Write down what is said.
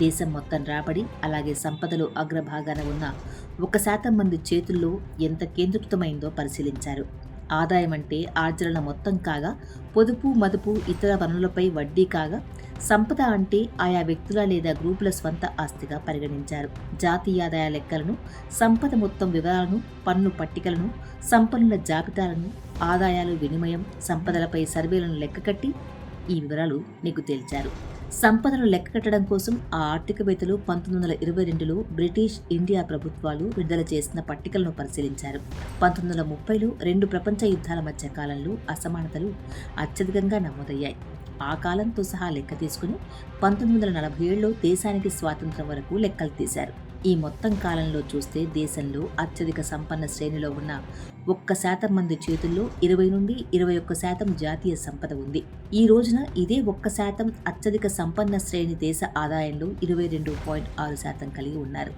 దేశం మొత్తం రాబడి అలాగే సంపదలో అగ్రభాగాన ఉన్న ఒక శాతం మంది చేతుల్లో ఎంత కేంద్రీకృతమైందో పరిశీలించారు. ఆదాయం అంటే ఆర్జన మొత్తం కాగా పొదుపు మదుపు ఇతర వనరులపై వడ్డీ కాగా సంపద అంటే ఆయా వ్యక్తుల లేదా గ్రూపుల స్వంత ఆస్తిగా పరిగణించారు. జాతీయ ఆదాయ లెక్కలను సంపద మొత్తం వివరాలను పన్ను పట్టికలను సంపన్నుల జాబితాలను ఆదాయాలు వినిమయం సంపదలపై సర్వేలను లెక్కకట్టి ఈ వివరాలు నీకు తేల్చారు. సంపదను లెక్కకట్టడం కోసం ఆ ఆర్థికవేత్తలు పంతొమ్మిది వందల ఇరవై రెండులో బ్రిటిష్ ఇండియా ప్రభుత్వాలు విడుదల చేసిన పట్టికలను పరిశీలించారు. పంతొమ్మిది వందల ముప్పైలో రెండు ప్రపంచ యుద్ధాల మధ్య కాలంలో అసమానతలు అత్యధికంగా నమోదయ్యాయి. ఆ కాలంతో సహా లెక్క తీసుకుని పంతొమ్మిది వందల నలభై ఏడులో దేశానికి స్వాతంత్రం వరకు లెక్కలు తీశారు. ఈ మొత్తం కాలంలో చూస్తే దేశంలో అత్యధిక సంపన్న శ్రేణిలో ఉన్న ఒక్క శాతం మంది చేతుల్లో ఇరవై నుండి ఇరవై ఒక్క శాతం జాతీయ సంపద ఉంది. ఈ రోజున ఇదే ఒక్క శాతం అత్యధిక సంపన్న శ్రేణి దేశ ఆదాయంలో ఇరవై రెండు పాయింట్ ఆరు శాతం కలిగి ఉన్నారు.